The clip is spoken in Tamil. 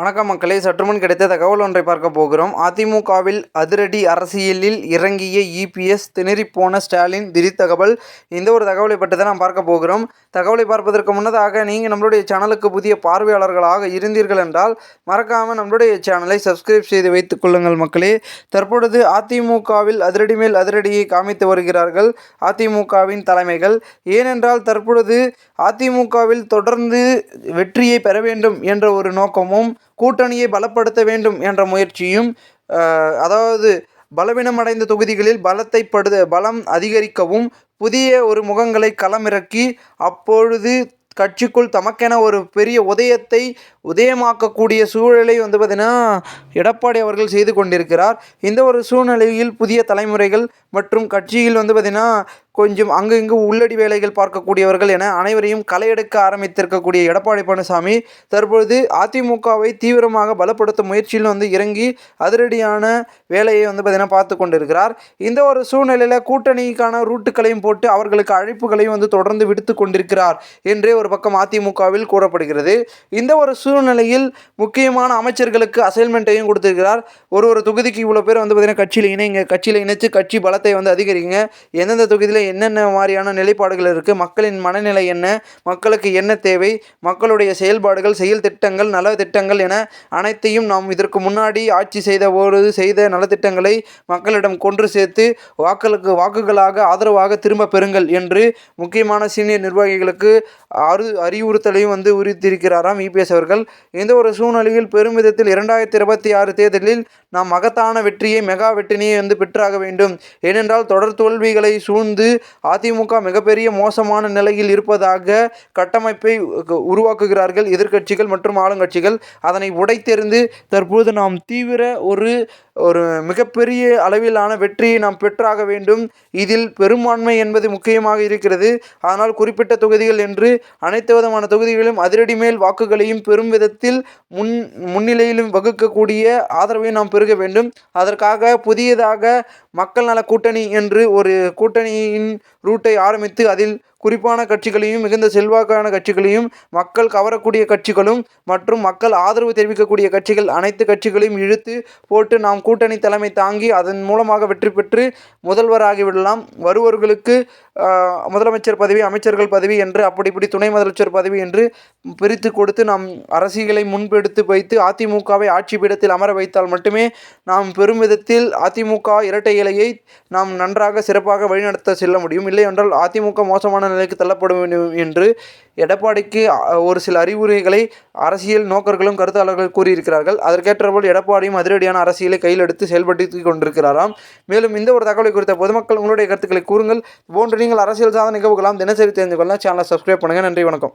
வணக்கம் மக்களே. சற்றுமுன் கிடைத்த தகவல் ஒன்றை பார்க்க போகிறோம். அதிமுகவில் அதிரடி அரசியலில் இறங்கிய இபிஎஸ் திணறிப்போன ஸ்டாலின் திடீர் தகவல். இந்த ஒரு தகவலை பற்றி தான் நாம் பார்க்க போகிறோம். தகவலை பார்ப்பதற்கு முன்னதாக நீங்கள் நம்மளுடைய சேனலுக்கு புதிய பார்வையாளர்களாக இருந்தீர்கள் என்றால் மறக்காமல் நம்மளுடைய சேனலை சப்ஸ்கிரைப் செய்து வைத்துக் கொள்ளுங்கள் மக்களே. தற்பொழுது அதிமுகவில் அதிரடி மேல் அதிரடியை காமித்து வருகிறார்கள் அதிமுகவின் தலைமைகள். ஏனென்றால் தற்பொழுது அதிமுகவில் தொடர்ந்து வெற்றியை பெற வேண்டும் என்ற ஒரு நோக்கமும் கூட்டணியை பலப்படுத்த வேண்டும் என்ற முயற்சியும் அதாவது பலவீனமடைந்த தொகுதிகளில் பலத்தை படு பலம் அதிகரிக்கவும் புதிய ஒரு முகங்களை களமிறக்கி அப்பொழுது கட்சிக்குள் தமக்கென ஒரு பெரிய உதயத்தை உதயமாக்கக்கூடிய சூழலை வந்து பார்த்திங்கன்னா எடப்பாடி அவர்கள் செய்து கொண்டிருக்கிறார். இந்த ஒரு சூழ்நிலையில் புதிய தலைமுறைகள் மற்றும் கட்சியில் வந்து பார்த்திங்கன்னா கொஞ்சம் அங்கு இங்கு உள்ளடி வேலைகள் பார்க்கக்கூடியவர்கள் என அனைவரையும் களையெடுக்க ஆரம்பித்திருக்கக்கூடிய எடப்பாடி பழனிசாமி தற்பொழுது அதிமுகவை தீவிரமாக பலப்படுத்தும் முயற்சியில் வந்து இறங்கி அதிரடியான வேலையை வந்து பார்த்திங்கன்னா பார்த்து கொண்டிருக்கிறார். இந்த ஒரு சூழ்நிலையில் கூட்டணிக்கான ரூட்டுகளையும் போட்டு அவர்களுக்கு அழைப்புகளையும் வந்து தொடர்ந்து விடுத்து கொண்டிருக்கிறார் என்றே ஒரு பக்கம் அதிமுகவில் கூறப்படுகிறது. இந்த ஒரு சூழ்நிலையில் முக்கியமான அமைச்சர்களுக்கு அசைன்மெண்ட்டையும் கொடுத்திருக்கிறார். ஒரு ஒரு தொகுதிக்கு இவ்வளோ பேர் வந்து பார்த்திங்கன்னா கட்சியில் இணைங்க கட்சியில் இணைச்சு கட்சி பலத்தை வந்து அதிகரிங்க. எந்தெந்த தொகுதியில் என்னென்ன மாதிரியான நிலைப்பாடுகள் இருக்குது மக்களின் மனநிலை என்ன? மக்களுக்கு என்ன தேவை? மக்களுடைய செயல்பாடுகள் செயல் திட்டங்கள் நல திட்டங்கள் என அனைத்தையும் நாம் இதற்கு முன்னாடி ஆட்சி செய்த போது செய்த நலத்திட்டங்களை மக்களிடம் கொன்று சேர்த்து வாக்களுக்கு வாக்குகளாக ஆதரவாக திரும்ப பெறுங்கள் என்று முக்கியமான சீனியர் நிர்வாகிகளுக்கு அறு அறிவுறுத்தலையும் வந்து உரித்திருக்கிறாராம் இபிஎஸ் அவர்கள். எந்த ஒரு சூழ்நிலையில் பெருமிதத்தில் இரண்டாயிரத்தி இருபத்தி ஆறு தேர்தலில் நாம் மகத்தான வெற்றியை மெகா வெற்றினியை வந்து பெற்றாக வேண்டும். ஏனென்றால் தொடர் தோல்விகளை சூழ்ந்து அதிமுக மிகப்பெரிய மோசமான நிலையில் இருப்பதாக கட்டமைப்பை உருவாக்குகிறார்கள் எதிர்க்கட்சிகள் மற்றும் ஆளுங்கட்சிகள். அதனை உடைத்தெறிந்து தற்போது நாம் தீவிர ஒரு ஒரு மிகப்பெரிய அளவிலான வெற்றியை நாம் பெற்றாக வேண்டும். இதில் பெரும்பான்மை என்பது முக்கியமாக இருக்கிறது. ஆனால் குறிப்பிட்ட தொகுதிகள் என்று அனைத்து விதமான தொகுதிகளிலும் அதிரடி மேல் வாக்குகளையும் பெரும் விதத்தில் முன் முன்னிலையிலும் வகுக்கக்கூடிய ஆதரவையும் நாம் பெருக வேண்டும். அதற்காக புதியதாக மக்கள் நல கூட்டணி என்று ஒரு கூட்டணியின் ரூட்டை ஆரம்பித்து அதில் குறிப்பான கட்சிகளையும் மிகுந்த செல்வாக்கான கட்சிகளையும் மக்கள் கவரக்கூடிய கட்சிகளும் மற்றும் மக்கள் ஆதரவு தெரிவிக்கக்கூடிய கட்சிகள் அனைத்து கட்சிகளையும் இழுத்து போட்டு நாம் கூட்டணி தலைமை தாங்கி அதன் மூலமாக வெற்றி பெற்று முதல்வராகிவிடலாம் வருவர்களுக்கு முதலமைச்சர் பதவி அமைச்சர்கள் பதவி என்று அப்படி இப்படி துணை முதலமைச்சர் பதவி என்று பிரித்து கொடுத்து நாம் அரசியலை முன்பெடுத்து வைத்து அதிமுகவை ஆட்சி பீடத்தில் அமர வைத்தால் மட்டுமே நாம் பெரும் விதத்தில் அதிமுக இரட்டை இலையை நாம் நன்றாக சிறப்பாக வழிநடத்த செல்ல முடியும். இல்லை என்றால் அதிமுக மோசமான நிலைக்கு தள்ளப்பட வேண்டும் என்று எடப்பாடிக்கு ஒரு சில அறிவுரைகளை அரசியல் நோக்கர்களும் கருத்தாளர்கள் கூறியிருக்கிறார்கள். அதற்கேற்றபோல் எடப்பாடியும் அதிரடியான அரசியலை கையில் எடுத்து செயல்படுத்தி கொண்டிருக்கிறாராம். மேலும் இந்த ஒரு தகவலை குறித்த பொதுமக்கள் உங்களுடைய கருத்துக்களை கூறுங்கள். போன்ற நீங்கள் அரசியல் சாதன நிகழ்வுகளாம் தினசரி தெரிந்து கொள்ள சேனலை சப்ஸ்கிரைப் பண்ணுங்கள் நன்றி வணக்கம்.